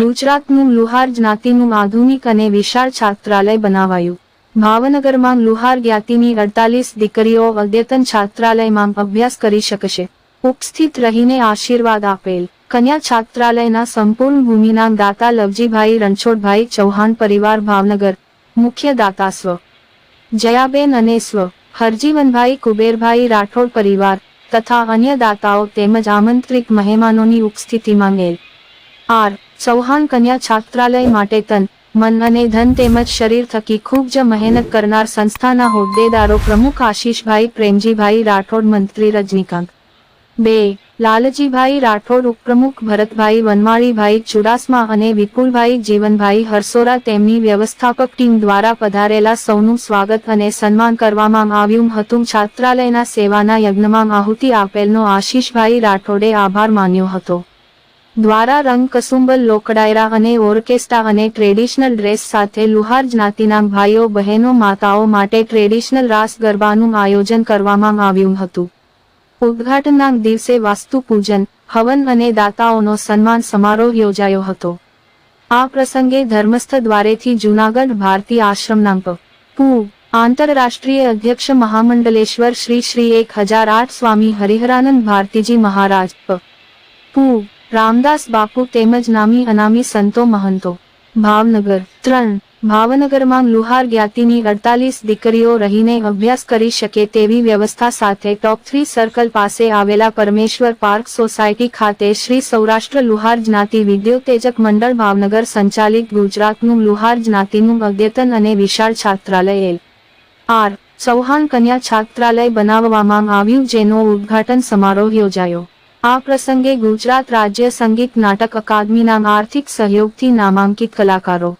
ગુજરાતનું લુહાર જ્ઞાતિનું આધુનિક અને વિશાળ છાત્રાલય બનાવાયું. ભાવનગરમાં લુહાર જ્ઞાતિની અડતાલીસ દીકરીઓ અદ્યતન છાત્રાલયમાં અભ્યાસ કરી શકશે. ઉપસ્થિત રહીને આશીર્વાદ આપેલ. કન્યા છાત્રાલયના સંપૂર્ણ ભૂમિના દાતા લવજીભાઈ રણછોડભાઈ ચૌહાણ પરિવાર ભાવનગર. મુખ્ય દાતા સ્વ. જયાબેન અને સ્વ. હરજીવનભાઈ કુબેરભાઈ રાઠોડ પરિવાર. તથા અન્ય દાતાઓ તેમજ આમંત્રિત મહેમાનોની ઉપસ્થિતિમાં મેલ. આર. ચૌહાણ કન્યા છાત્રાલય માટે તન, મન અને ધન તેમજ શરીર થકી ખૂબ જ મહેનત કરનાર સંસ્થાના હોદ્દેદારો પ્રમુખ આશીષભાઈ, પ્રેમજીભાઈ રાઠોડ, મંત્રી રજનીકાંત. બે, લાલજીભાઈ રાઠોડ ઉપપ્રમુખ ભરતભાઈ વનમાળીભાઈ ચુડાસમા અને વિપુલભાઈ જીવનભાઈ હરસોરા તેમની વ્યવસ્થાપક ટીમ દ્વારા પધારેલા સૌનું સ્વાગત અને સન્માન કરવામાં આવ્યું હતું. છાત્રાલયના સેવાના યજ્ઞમાં આહુતિ આપેલનો આશીષભાઈ રાઠોડે આભાર માન્યો હતો. દ્વારા રંગ કસુંબલ લોકડાયરા અને ઓર્કેસ્ટ્રા અને ટ્રેડિશનલ ડ્રેસ સાથે લુહાર જ્ઞાતિના ભાઈઓ, બહેનો, માતાઓ માટે ટ્રેડિશનલ રાસ ગરબાનું આયોજન કરવામાં આવ્યું હતું ઉદઘાટનના દિવસે વાસ્તુ પૂજન હવન અને દાતાઓનો સન્માન સમારોહ યોજાયો હતો આ પ્રસંગે ધર્મસ્થ દ્વારેથી જૂનાગઢ ભારતી આશ્રમના પ. આંતરરાષ્ટ્રીય અધ્યક્ષ મહામંડલેશ્વર શ્રી શ્રી એક હજાર આઠ સ્વામી હરિહરાનંદ ભારતીજી મહારાજ. પુ. રામદાસ બાપુ તેમજ નામી અનામી સંતો મહંતો. ભાવનગર ત્રણ. ભાવનગરમાં લુહાર જ્ઞાતિની અડતાલીસ દીકરીઓ રહીને અભ્યાસ કરી શકે તેવી વ્યવસ્થા સાથે ટોપ થ્રી સર્કલ પાસે આવેલા પરમેશ્વર પાર્ક સોસાયટી ખાતે શ્રી સૌરાષ્ટ્ર લુહાર જ્ઞાતિ વિદ્યોતેજક મંડળ ભાવનગર સંચાલિત ગુજરાતનું લુહાર જ્ઞાતિનું અદ્યતન અને વિશાળ છાત્રાલય એલ. આર. ચૌહાણ કન્યા છાત્રાલય બનાવવામાં આવ્યું, જેનો ઉદ્ઘાટન સમારોહ યોજાયો. આ પ્રસંગે ગુજરાત રાજ્ય સંગીત નાટક અકાદમીના આર્થિક સહયોગથી નામાંકિત કલાકારો